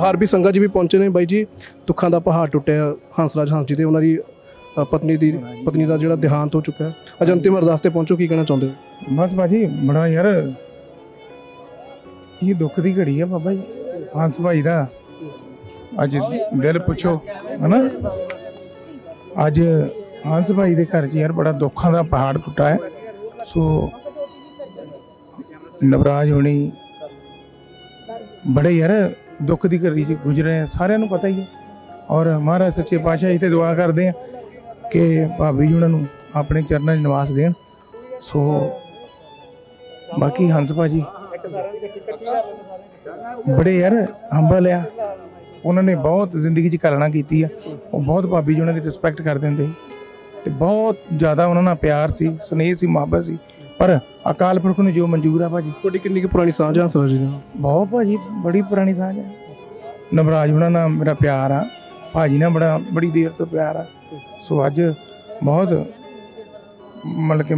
ਹਾਰਬੀ ਸੰਘਾ ਜੀ ਵੀ ਪਹੁੰਚੇ ਨੇ ਬਾਈ ਜੀ। ਦੁੱਖਾਂ ਦਾ ਪਹਾੜ ਟੁੱਟਿਆ ਹੰਸਰਾਜ ਹੰਸ ਜੀ ਤੇ ਉਹਨਾਂ ਦੀ ਅ, ਪਤਨੀ ਦੀ ਪਤਨੀ ਦਾ ਜਿਹੜਾ ਦੇਹਾਂਤ ਹੋ ਚੁੱਕਾ ਹੈ। ਅੱਜ ਅੰਤਿਮ ਅਰਦਾਸ ਤੇ ਪਹੁੰਚੋ ਕੀ ਕਹਿਣਾ ਚਾਹੁੰਦੇ ਹੋ? ਬਸ ਭਾਜੀ ਬੜਾ ਯਾਰ ਇਹ ਦੁੱਖ ਦੀ ਘੜੀ ਆ ਬਾਬਾ ਜੀ ਹਾਂਸ ਭਾਈ ਦਾ। ਅੱਜ ਦਿਲ ਪੁੱਛੋ ਹਨਾ? ਅੱਜ ਹਾਂਸ ਭਾਈ ਦੇ ਘਰ 'ਚ ਯਾਰ ਬੜਾ ਦੁੱਖਾਂ ਦਾ ਪਹਾੜ ਟੁੱਟਾ ਹੈ। ਸੋ ਨਵਰਾਜ ਹੋਣੀ ਬੜੇ ਯਾਰ ਦੁੱਖ ਦੀ ਘੜੀ 'ਚ ਗੁਜ਼ਰੇ ਆ, ਸਾਰਿਆਂ ਨੂੰ ਪਤਾ ਹੀ ਹੈ ਔਰ ਮਹਾਰਾਜ ਸੱਚੇ ਪਾਤਸ਼ਾਹ ਜੀ ਤੇ ਦੁਆ ਕਰਦੇ ਆ ਕਿ ਭਾਬੀ ਜੀ ਉਹਨਾਂ ਨੂੰ ਆਪਣੇ ਚਰਨਾਂ 'ਚ ਨਿਵਾਸ ਦੇਣ। ਸੋ ਬਾਕੀ ਹੰਸ ਭਾਜੀ ਬੜੇ ਯਾਰ ਹੰਬਲ ਆ। ਉਹਨਾਂ ਨੇ ਬਹੁਤ ਜ਼ਿੰਦਗੀ 'ਚ ਕਲਣਾ ਕੀਤੀ ਆ। ਉਹ ਬਹੁਤ ਭਾਬੀ ਜੀ ਉਹਨਾਂ ਦੀ ਰਿਸਪੈਕਟ ਕਰਦੇ ਹੁੰਦੇ ਸੀ। ਤੇ ਬਹੁਤ ਜ਼ਿਆਦਾ ਉਹਨਾਂ ਨਾਲ ਪਿਆਰ ਸੀ ਸਨੇਹ ਸੀ ਮੁਹੱਬਤ ਸੀ। ਪਰ ਅਕਾਲ ਪੁਰਖ ਨੂੰ ਜੋ ਮਨਜ਼ੂਰ ਆ ਭਾਜੀ। ਤੁਹਾਡੀ ਕਿੰਨੀ ਕੁ ਪੁਰਾਣੀ ਸਾਂਝ ਹੈ ਹੰਸਰਾਜ ਜੀ ਨਾਲ? ਬਹੁਤ ਭਾਜੀ ਬੜੀ ਪੁਰਾਣੀ ਸਾਂਝ ਹੈ ਨਵਰਾਜ ਉਹਨਾਂ ਨਾਲ ਮੇਰਾ ਪਿਆਰ ਆ। ਭਾਜੀ ਨਾਲ ਬੜਾ ਬੜੀ ਦੇਰ ਤੋਂ ਪਿਆਰ ਆ। ਸੋ ਅੱਜ ਬਹੁਤ ਮਤਲਬ ਕਿ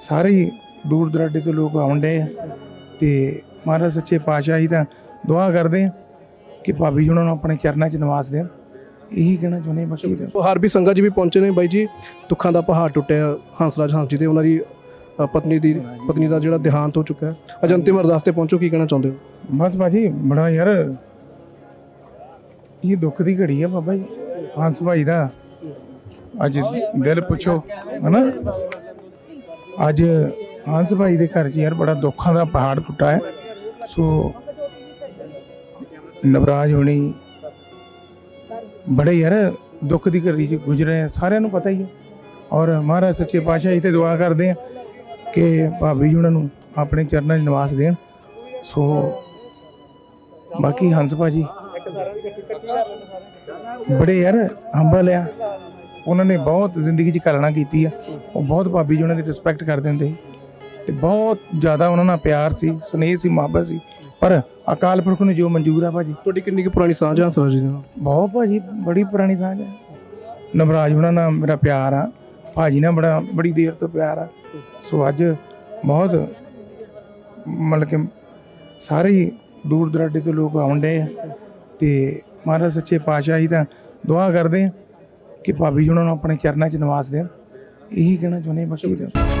ਸਾਰੇ ਹੀ ਦੂਰ ਦਰਾਡੇ ਤੋਂ ਲੋਕ ਆਉਂਦੇ ਆ। ਤੇ ਮਹਾਰਾਜ ਸੱਚੇ ਪਾਤਸ਼ਾਹ ਜੀ ਤਾਂ ਦੁਆ ਕਰਦੇ ਆ ਕਿ ਭਾਬੀ ਜੀ ਉਹਨਾਂ ਨੂੰ ਆਪਣੇ ਚਰਨਾਂ 'ਚ ਨਿਵਾਸ ਦੇਣ। ਇਹੀ ਕਹਿਣਾ ਚਾਹੁੰਦੇ ਬਾਕੀ ਤਾਂ। ਹਾਰਬੀ ਸੰਘਾ ਜੀ ਵੀ ਪਹੁੰਚੇ ਨੇ ਬਾਈ ਜੀ। ਦੁੱਖਾਂ ਦਾ ਪਹਾੜ ਟੁੱਟਿਆ ਹੰਸਰਾਜ ਹੰਸ ਜੀ ਤੇ ਉਹਨਾਂ ਦੀ ਅ, ਪਤਨੀ ਦੀ ਪਤਨੀ ਦਾ ਜਿਹੜਾ ਦੇਹਾਂਤ ਹੋ ਚੁੱਕਾ ਹੈ। ਅੱਜ ਅੰਤਿਮ ਅਰਦਾਸ ਤੇ ਪਹੁੰਚੋ ਕੀ ਕਹਿਣਾ ਚਾਹੁੰਦੇ ਹੋ? ਬਸ ਭਾਜੀ ਬੜਾ ਯਾਰ ਇਹ ਦੁੱਖ ਦੀ ਘੜੀ ਆ ਬਾਬਾ ਜੀ ਹੰਸ ਭਾਈ ਦਾ। ਅੱਜ ਦਿਲ ਪੁੱਛੋ ਹਨਾ? ਅੱਜ ਹੰਸ ਭਾਈ ਦੇ ਘਰ 'ਚ ਯਾਰ ਬੜਾ ਦੁੱਖਾਂ ਦਾ ਪਹਾੜ ਟੁੱਟਾ ਹੈ। ਸੋ ਨਵਰਾਜ ਹੋਣੀ ਬੜੇ ਯਾਰ ਦੁੱਖ ਦੀ ਘੜੀ 'ਚ ਗੁਜ਼ਰੇ ਆ, ਸਾਰਿਆਂ ਨੂੰ ਪਤਾ ਹੀ ਹੈ। ਔਰ ਮਹਾਰਾਜ ਸੱਚੇ ਪਾਤਸ਼ਾਹ ਜੀ ਤੇ ਦੁਆ ਕਰਦੇ ਆ। ਕਿ ਭਾਬੀ ਜੀ ਉਹਨਾਂ ਨੂੰ ਆਪਣੇ ਚਰਨਾਂ 'ਚ ਨਿਵਾਸ ਦੇਣ। ਸੋ ਬਾਕੀ ਹੰਸ ਭਾਜੀ ਬੜੇ ਯਾਰ ਹੰਬਲ ਆ। ਉਹਨਾਂ ਨੇ ਬਹੁਤ ਜ਼ਿੰਦਗੀ 'ਚ ਕਲਣਾ ਕੀਤੀ ਆ। ਉਹ ਬਹੁਤ ਭਾਬੀ ਜੀ ਉਹਨਾਂ ਦੀ ਰਿਸਪੈਕਟ ਕਰਦੇ ਹੁੰਦੇ ਸੀ। ਤੇ ਬਹੁਤ ਜ਼ਿਆਦਾ ਉਹਨਾਂ ਨਾਲ ਪਿਆਰ ਸੀ ਸਨੇਹ ਸੀ ਮੁਹੱਬਤ ਸੀ। ਪਰ ਅਕਾਲ ਪੁਰਖ ਨੂੰ ਜੋ ਮਨਜ਼ੂਰ ਆ ਭਾਜੀ ਤੁਹਾਡੀ ਕਿੰਨੀ ਕੁ ਪੁਰਾਣੀ ਸਾਂਝ ਹੈ ਹੰਸਰਾਜ ਜੀ ਬਹੁਤ ਭਾਜੀ ਬੜੀ ਪੁਰਾਣੀ ਸਾਂਝ ਹੈ ਨਵਰਾਜ ਉਹਨਾਂ ਨਾਲ ਮੇਰਾ ਪਿਆਰ ਆ। ਭਾਜੀ ਨਾਲ ਬੜਾ, ਬੜੀ ਦੇਰ ਤੋਂ ਪਿਆਰ ਆ। ਸੋ ਅੱਜ ਬਹੁਤ ਮਤਲਬ ਕਿ ਸਾਰੇ ਹੀ ਦੂਰ ਦਰਾਡੇ ਤੋਂ ਲੋਕ ਆਉਂਦੇ ਆ। ਤੇ ਮਹਾਰਾਜ ਸੱਚੇ ਪਾਤਸ਼ਾਹ ਜੀ ਦਾ ਦੁਆ ਕਰਦੇ ਆ ਕਿ ਭਾਬੀ ਜੀ ਉਹਨਾਂ ਨੂੰ ਆਪਣੇ ਚਰਨਾਂ 'ਚ ਨਿਵਾਸ ਦੇਣ। ਇਹੀ ਕਹਿਣਾ ਚਾਹੁੰਦੇ ਹਾਂ ਬਾਕੀ